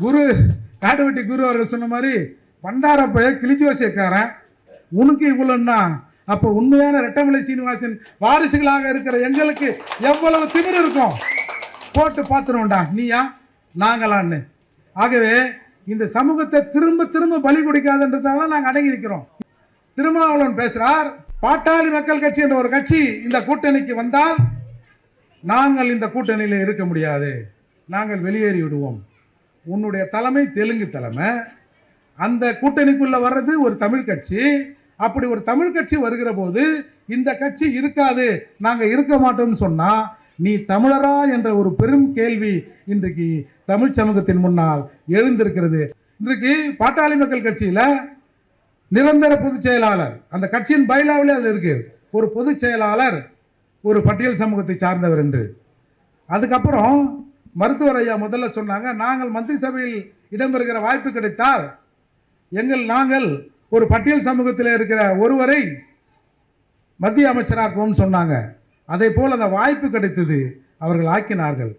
குரு காடுவெட்டி குரு அவர்கள் சொன்ன மாதிரி பண்டாரப்பைய கிளிஜோசியக்காரன் உனக்கு இவ்வளோன்னா அப்போ உண்மையான ரெட்டமலை சீனிவாசன் வாரிசுகளாக இருக்கிற எங்களுக்கு எவ்வளவு திமிர் இருக்கும்? போட்டு பார்த்துருவோம்டா நீயா? நாங்களான்னு. ஆகவே இந்த சமூகத்தை திரும்ப திரும்ப பலி கொடுக்காதுன்றதால நாங்கள் அடங்கி இருக்கிறோம் திருமாவளவன் பேசுகிறார் பாட்டாளி மக்கள் கட்சி என்ற ஒரு கட்சி இந்த கூட்டணிக்கு வந்தால் நாங்கள் இந்த கூட்டணியில் இருக்க முடியாது. நாங்கள் வெளியேறி விடுவோம். உன்னுடைய தலைமை தெலுங்கு தலைமை. அந்த கூட்டணிக்குள்ளே வர்றது ஒரு தமிழ் கட்சி. அப்படி ஒரு தமிழ் கட்சி வருகிற போது இந்த கட்சி இருக்காது நாங்கள் இருக்க மாட்டோம்னு சொன்னால் நீ தமிழரா என்ற ஒரு பெரும் கேள்வி இன்றைக்கு தமிழ் சமூகத்தின் முன்னால் எழுந்திருக்கிறது. இன்றைக்கு பாட்டாளி மக்கள் கட்சியில் நிரந்தர பொதுச் செயலாளர் அந்த கட்சியின் பைலாவிலே அது இருக்குது ஒரு பொதுச் செயலாளர் ஒரு பட்டியல் சமூகத்தை சார்ந்தவர் என்று. அதுக்கப்புறம் மருத்துவர் ஐயா முதல்ல சொன்னாங்க நாங்கள் மந்திரி சபையில் இடம்பெறுகிற வாய்ப்பு கிடைத்தால் எங்கள் நாங்கள் ஒரு பட்டியல் சமூகத்தில் இருக்கிற ஒருவரை மத்திய அமைச்சராக்குவோம்னு சொன்னாங்க. அதே போல் அந்த வாய்ப்பு கிடைத்தது அவர்கள் ஆக்கினார்கள்.